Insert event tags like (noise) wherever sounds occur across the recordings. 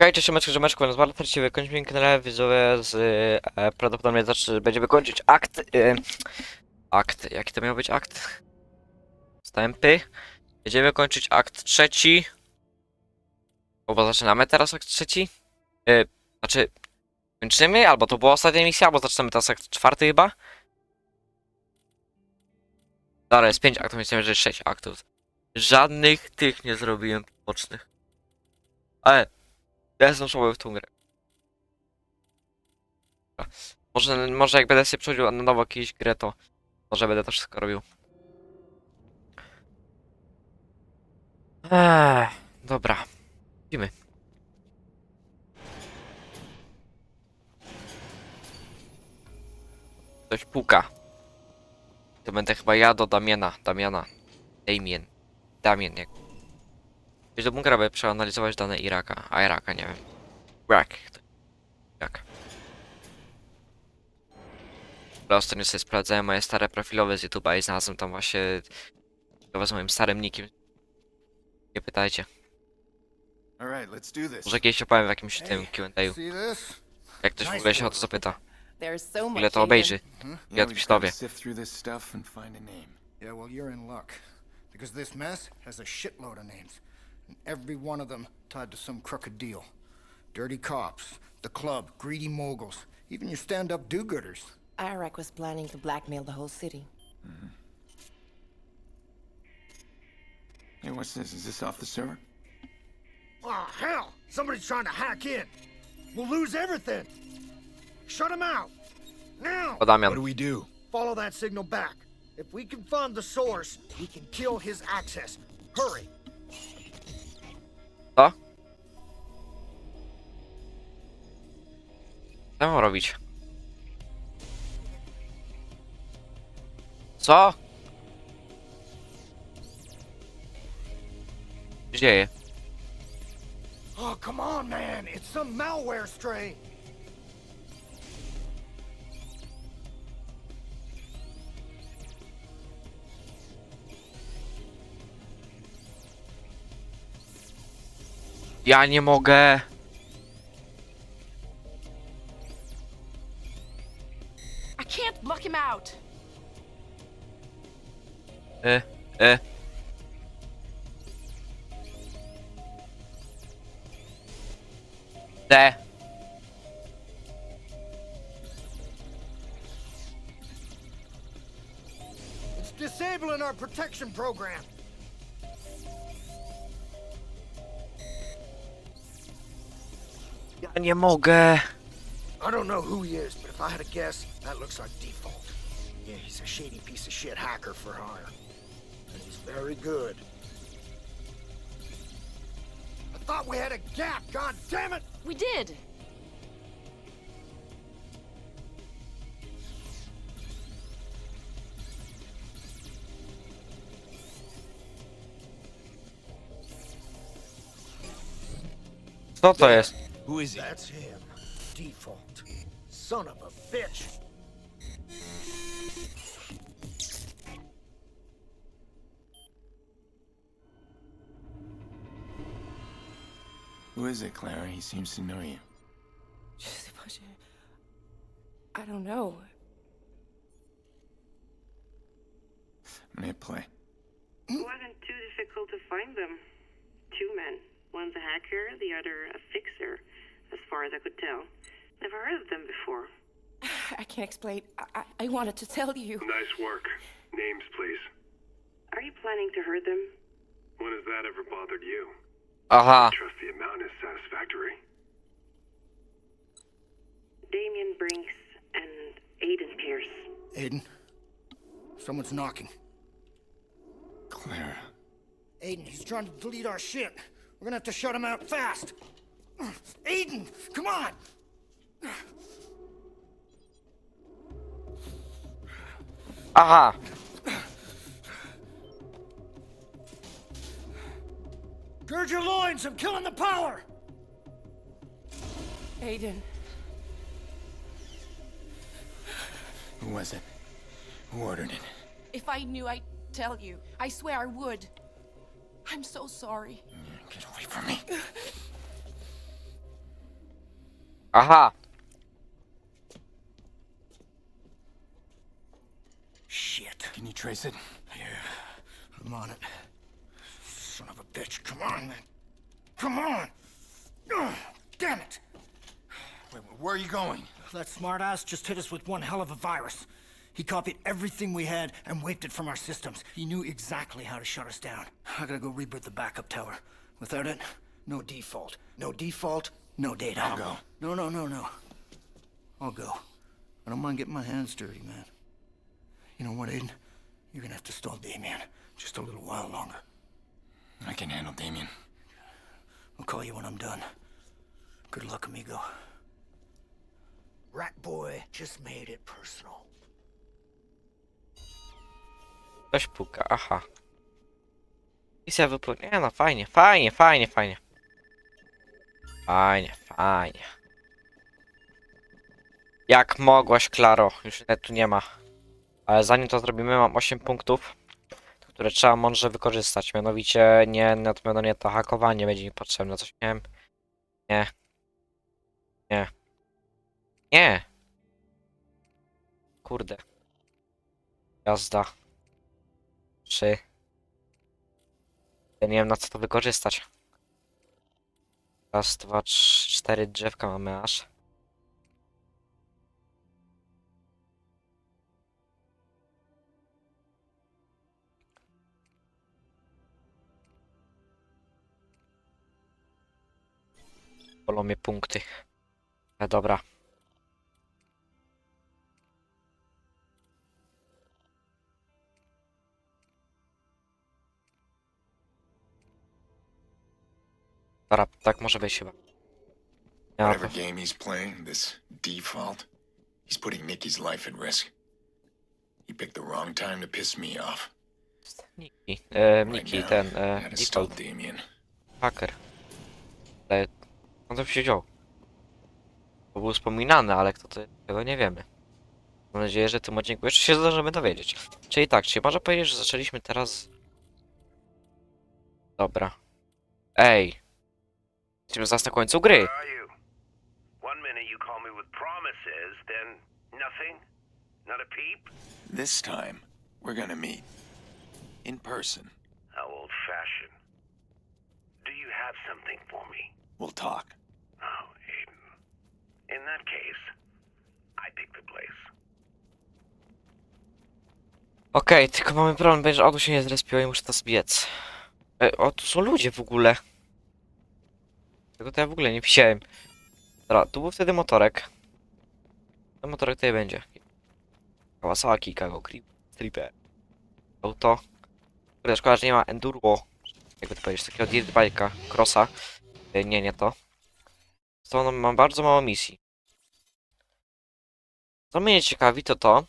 Hejcie się meczku, że meczku, nazwali trzeci wykończymy kanale widzowie z e, prawdopodobnie zacznie, będziemy kończyć akt e, akt, jaki to miał być akt? Wstępy. Będziemy kończyć akt trzeci. O, Bo zaczynamy teraz akt trzeci. E, znaczy kończymy, albo to była ostatnia misja, albo zaczynamy teraz akt czwarty chyba. Dobra, jest pięć aktów, myślałem, że sześć aktów. Żadnych tych nie zrobiłem pobocznych. Ale słaby w tą grę. Może, może jak będę sobie przechodził na nowo jakąś grę, to może będę to wszystko robił. Eee, dobra. Idziemy. Ktoś puka. To będę chyba ja do Damiana. Damiana. Damien. Damien, jak Idź do bunkra, by przeanalizować dane Iraka. A Iraka, nie wiem. Irak. Jak? Ale ostatnio sobie sprawdzałem moje stare profilowe z YouTube'a i znalazłem tam właśnie chyba z moim starym nickiem. Nie pytajcie. Może kiedyś opowiem w jakimś tym Q&A. Jak ktoś w ogóle się o to zapyta. Ile to obejrzy. Ja to name. Yeah, well, you're in luck. Because this mess has a shitload of names. And every one of them tied to some crooked deal. Dirty cops, the club, greedy moguls, even your stand-up do-gooders. Iraq was planning to blackmail the whole city. Hey, what's this? Is this off the server? Oh, hell! Somebody's trying to hack in. We'll lose everything. Shut him out. Now! What do we do? Follow that signal back. If we can find the source, we can kill his access. Hurry! Co mam robić? Co? Co się dzieje? Oh, come on, man! It's some malware strain. Ja nie mogę. E, e. D. It's disabling our protection program. Ja nie mogę. I don't know who he is, but if I had to guess, that looks like default. Yeah, he's a shady piece of shit hacker for hire. And he's very good. I thought we had a gap, god damn it! We did. Co to jest? Who is he? That's him. Default. Son of a bitch. Who is it, Clara? He seems to know you. I don't know. I'm gonna play. It wasn't too difficult to find them. Two men. One's a hacker, the other a fixer, as far as I could tell. Never heard of them before. (sighs) I can't explain. I, I, I wanted to tell you. Nice work. Names, please. Are you planning to hurt them? When has that ever bothered you? Uh-huh. Aha. Trust the amount is satisfactory. Damien Brinks and Aiden Pierce. Aiden, someone's knocking. Clara. Aiden, he's trying to delete our shit. We're gonna have to shut him out fast. Aiden, come on! Aha. Gird your loins, I'm killing the power! Aiden. Who was it? Who ordered it? If I knew, I'd tell you. I swear I would. I'm so sorry. Get away from me. Aha! Shit. Can you trace it? Yeah, I'm on it. Son of a bitch. Come on, man. Come on. Ugh, damn it. Wait, where are you going? That smartass just hit us with one hell of a virus. He copied everything we had and wiped it from our systems. He knew exactly how to shut us down. I gotta go reboot the backup tower. Without it, no default. No default, no data. I'll go. No, no, no, no. I'll go. I don't mind getting my hands dirty, man. You know what, Aiden? You're gonna have to stall Damien just a little while longer. I can handle Damien. I'll call you when I'm done. Good luck, amigo. Rat Boy just made it personal. Ktoś puka, aha. Misja wypełniona. Nie no, fajnie, fajnie, fajnie, fajnie. Fajnie, fajnie. Jak mogłaś, Klaro? Już tu nie ma. Ale zanim to zrobimy, mam 8 punktów, które trzeba mądrze wykorzystać. Mianowicie nie, na nie to hakowanie będzie mi potrzebne. Coś miałem. Nie. Nie. Nie. Kurde. Jazda. Trzy. Ja nie wiem na co to wykorzystać. Raz, dwa, trzy, cztery drzewka mamy aż. Bolą mnie punkty. E, dobra. Dobra, tak może być chyba. Ja Whatever game he's playing, this default, he's putting Nikki's life at risk. He picked the wrong time to piss me off. Niki, e, Right Niki now, ten, e, default Damien. hacker. Ale on to się wziął. To był wspominany, ale kto to tego nie wiemy. Mam nadzieję, że tym odcinku jeszcze się zdążymy dowiedzieć. Czyli tak, czyli można powiedzieć, że zaczęliśmy teraz... Dobra. Ej! Jesteśmy zaraz na końcu gry. This time, we're gonna meet. In person. How old fashioned. Do you have something for me? We'll talk. In that case, I pick the place. Okej, tylko mamy problem, będzie, że auto się nie zrespiło i muszę to zbiec. E, o, tu są ludzie w ogóle. Tego to ja w ogóle nie wziąłem. Dobra, tu był wtedy motorek. Ten motorek tutaj będzie. Kawasaki, Kago, Grip, Stripper. Auto. Kurde, szkoda, że nie ma enduro. Jakby to powiedzieć, takiego dirt bike'a, crossa. E, Nie, nie to. To mam bardzo mało misji. Co mnie ciekawi, to to,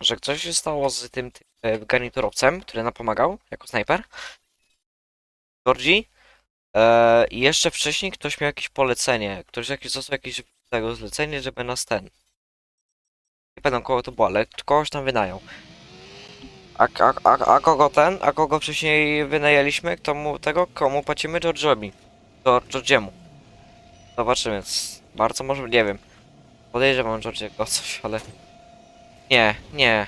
że coś się stało z tym, e, garniturowcem, który nam pomagał jako snajper. Georgie. E, I jeszcze wcześniej ktoś miał jakieś polecenie. Ktoś jakiś został jakieś tego zlecenie, żeby nas ten. Nie pamiętam kogo to było, ale kogoś tam wynajął. A, a, a, a kogo ten? A kogo wcześniej wynajęliśmy? Kto mu tego? Komu płacimy? George'owi. Geor- Georgiemu. Zobaczymy. Bardzo może, nie wiem. Podejrzewam Georgiego o coś, ale... Nie, nie.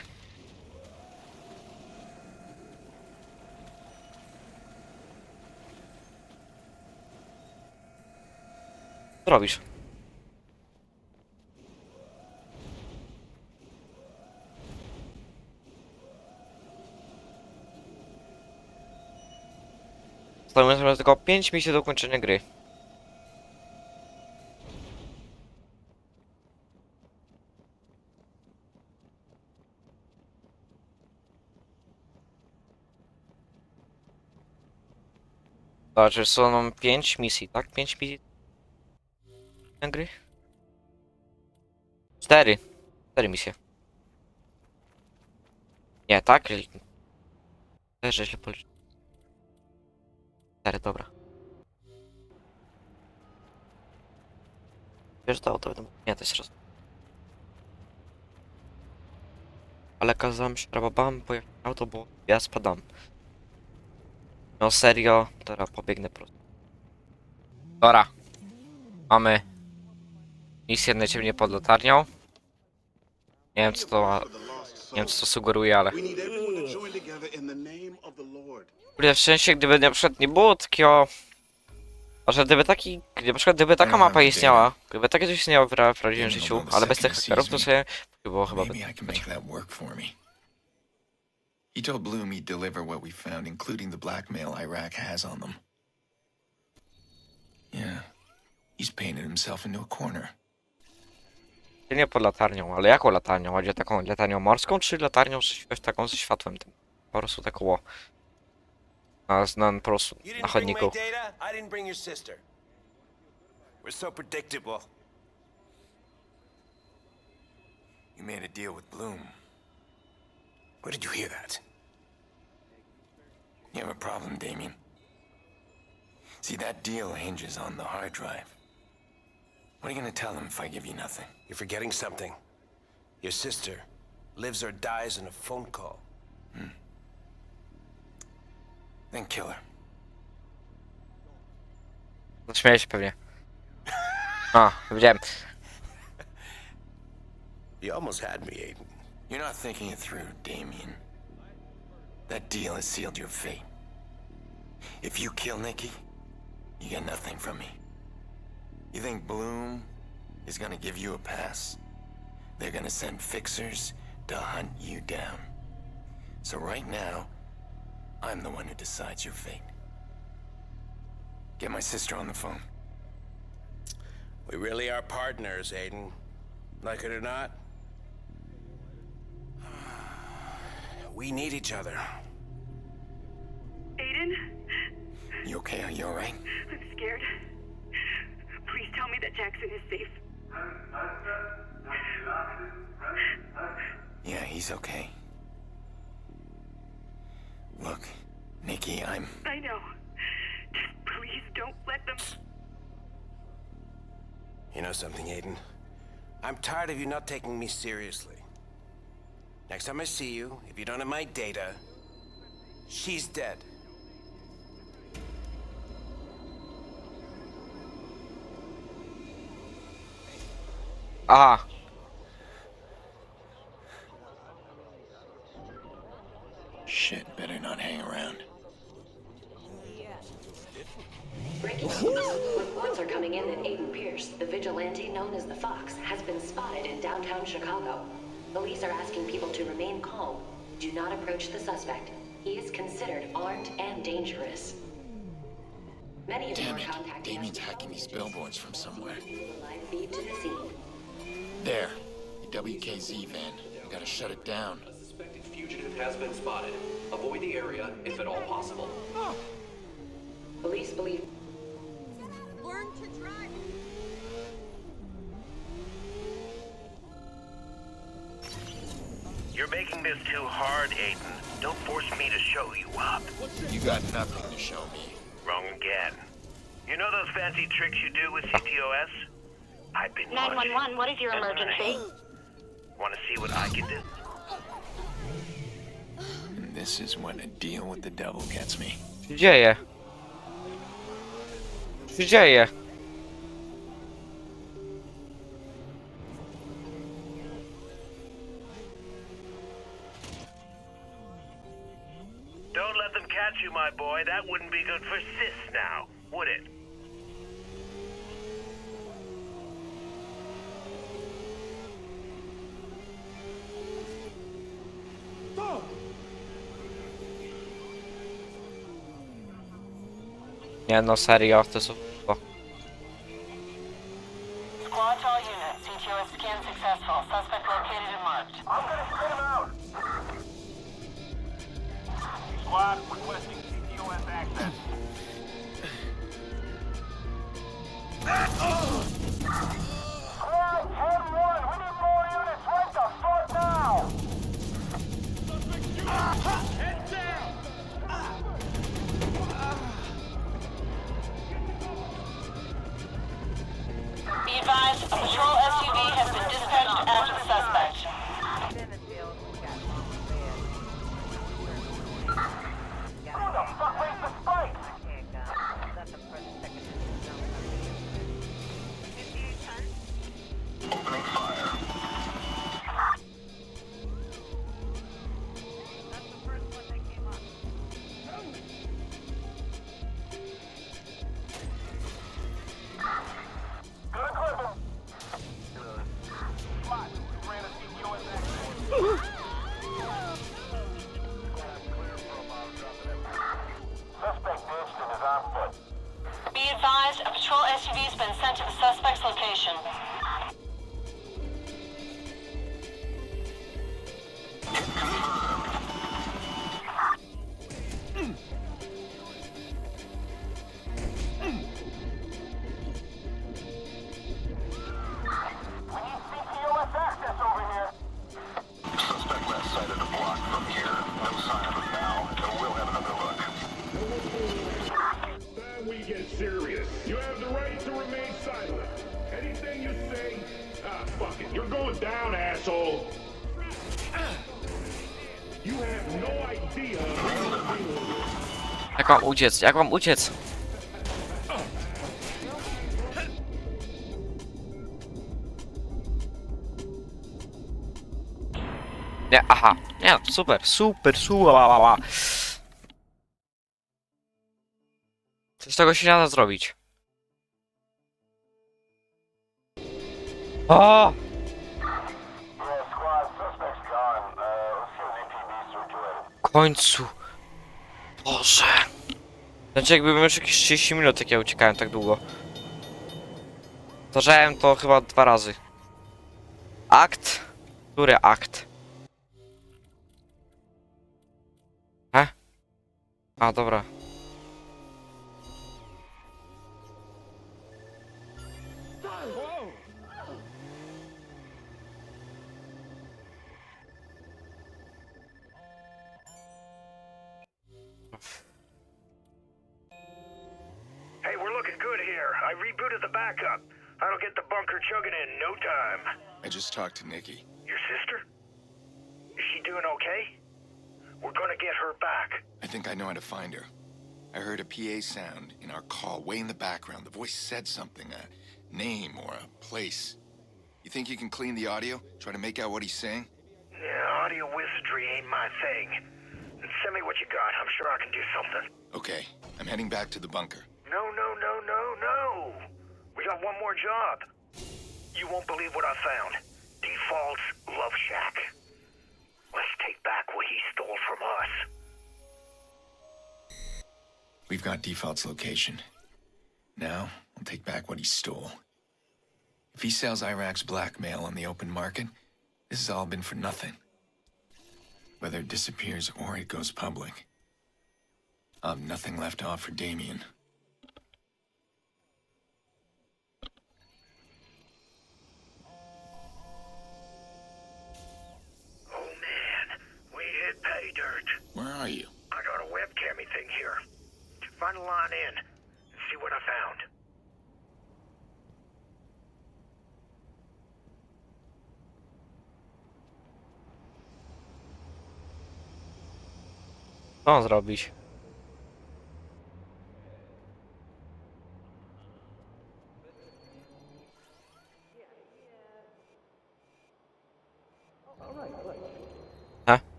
Co robisz? Zostało tylko 5 misji do ukończenia gry. Znaczy są nam 5 misji, tak? 5 misji gry? 4. 4 misje. Nie, tak? Też źle policzyłem. 4, dobra. Wiesz, to auto będą... Nie, to jest roz... Ale kazałem się rababam, bo jak auto, bo ja spadam. No serio, teraz pobiegnę prosto. Dobra. Mamy Misję najciemniej pod latarnią. Nie wiem co to ma, nie wiem co to sugeruje, ale... Kurde, w szczęście gdyby na przykład nie było takiego... Może gdyby taki... Gdyby, na przykład gdyby taka mapa istniała, gdyby takie coś istniało w ra- w prawdziwym życiu, the ale bez tych hakerów to sobie by było chyba... Maybe He told Bloom he'd deliver what we found, including the blackmail Iraq has on them. Yeah. He's painted himself into a corner. Nie pod latarnią, ale jaką latarnią? Chodzi o taką latarnią morską, czy latarnią z, taką ze światłem tym? Po prostu tak ło. Na, na, po prostu You na didn't bring my chodniku. I didn't bring your sister. We're so predictable. You made a deal with Bloom. Where did you hear that? You have a problem, Damien. See, that deal hinges on the hard drive. What are you gonna tell them if I give you nothing? You're forgetting something. Your sister lives or dies in a phone call. Hmm. Then kill her. Zaśmieję się pewnie. A, widziałem. You almost had me, Aiden. You're not thinking it through, Damien. That deal has sealed your fate. If you kill Nikki, you get nothing from me. You think Bloom is gonna give you a pass? They're gonna send fixers to hunt you down. So right now, I'm the one who decides your fate. Get my sister on the phone. We really are partners, Aiden. Like it or not. We need each other. Aiden, You okay? Are you alright? I'm scared. Please tell me that Jackson is safe. Yeah, he's okay. Look, Nikki, I'm. I know. Just please don't let them. You know something, Aiden? I'm tired of you not taking me seriously. Next time I see you, if you don't have my data, she's dead. Aha, Shit, better not hang around. Breaking news. Reports are coming in that Aiden Pierce, the vigilante known as the Fox, has been spotted in downtown Chicago. Police are asking people to remain calm. Do not approach the suspect. He is considered armed and dangerous. Many of them Damn are it. contacting Damien's us hacking these billboards from somewhere. live feed to the scene. There. The WKZ van. We gotta shut it down. A suspected fugitive has been spotted. Avoid the area if at all possible. Police believe Learn to drive. You're making this too hard, Aiden. Don't force me to show you up. You got nothing to show me. Wrong again. You know those fancy tricks you do with CTOS? I've been 911, what is your emergency? Want to see what I can do? This is when a deal with the devil gets me. co się dzieje? Co dzieje? Boy. That wouldn't be good for Sis now, would it? Nie no, serio, to są... O. Squad to all units. CTOS scan successful. Suspect located and marked. I'm gonna spin him out. Squad requesting CTOS access. Squad 10-1, we need more units right the fuck now! Jak mam uciec? Jak mam uciec? Nie, aha. Nie, super, super, super. Coś z tego się nie da zrobić. O! W końcu. Boże. Znaczy jakbym już jakieś 30 minut jak ja uciekałem tak długo. Zdarzałem to chyba dwa razy. Akt? Który akt? He? A, dobra. Here. I rebooted the backup. I'll get the bunker chugging in no time. I just talked to Nikki. Your sister? Is she doing okay? We're gonna get her back. I think I know how to find her. I heard a PA sound in our call way in the background. The voice said something, a name or a place. You think you can clean the audio? Try to make out what he's saying? Yeah, audio wizardry ain't my thing. Send me what you got. I'm sure I can do something. Okay, I'm heading back to the bunker. No, no, got one more job. You won't believe what I found. Default's Love Shack. Let's take back what he stole from us. We've got Default's location. Now, I'll take back what he stole. If he sells Iraq's blackmail on the open market, this has all been for nothing. Whether it disappears or it goes public, have nothing left to offer Damien. Find a line in and see what I found. Co mam zrobić?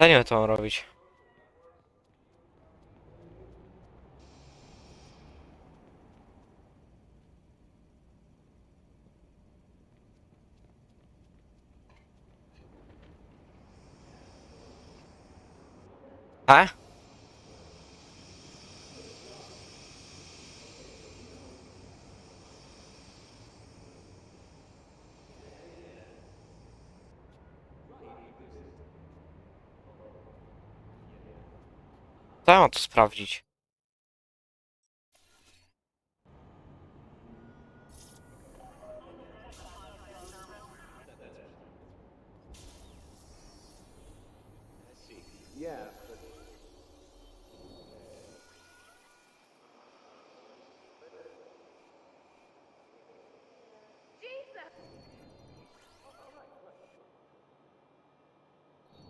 Ja nie wiem co mam robić. A? Tu sprawdzić?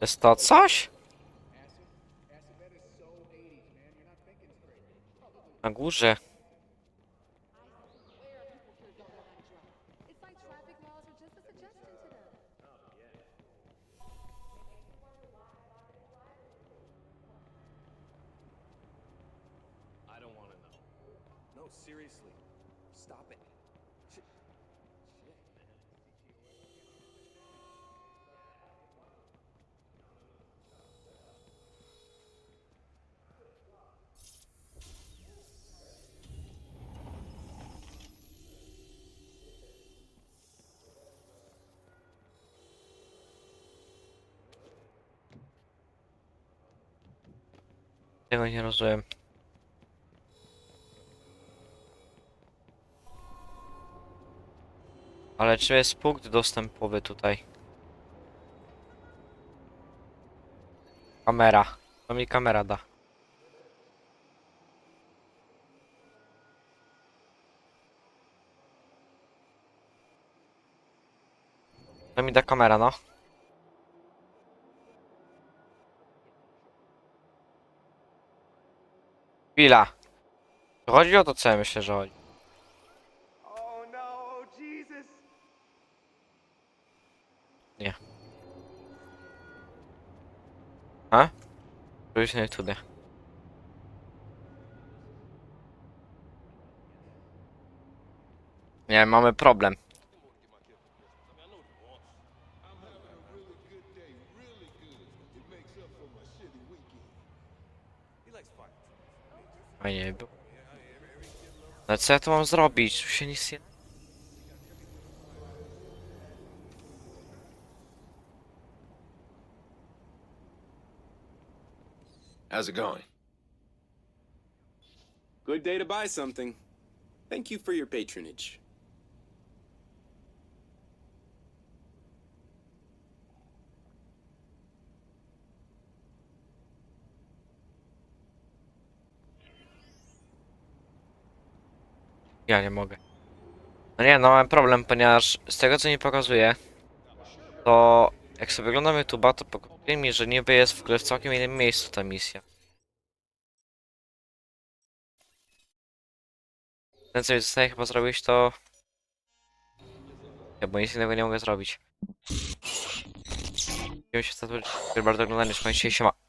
Jest to coś? Górze. Tego nie rozumiem. Ale czy jest punkt dostępowy tutaj? Kamera. To mi kamera da. To mi da kamera, no. Chwila. Chodzi o to, co ja myślę, że chodzi. Nie. A? Robisz na YouTube. Nie, mamy problem. Fajnie było. Ale co ja tu mam zrobić? Tu się nic nie... How's it going? Good day to buy something. Thank you for your patronage. Ja nie mogę. No nie, no mam problem, ponieważ z tego co mi pokazuje, to jak sobie oglądam YouTube'a, to pokazuje mi, że niby jest w ogóle w całkiem innym miejscu ta misja. Ten co mi zostaje chyba zrobić to... Ja, bo nic innego nie mogę zrobić. Dziękuję się to, bardzo oglądanie, trzymajcie się, siema.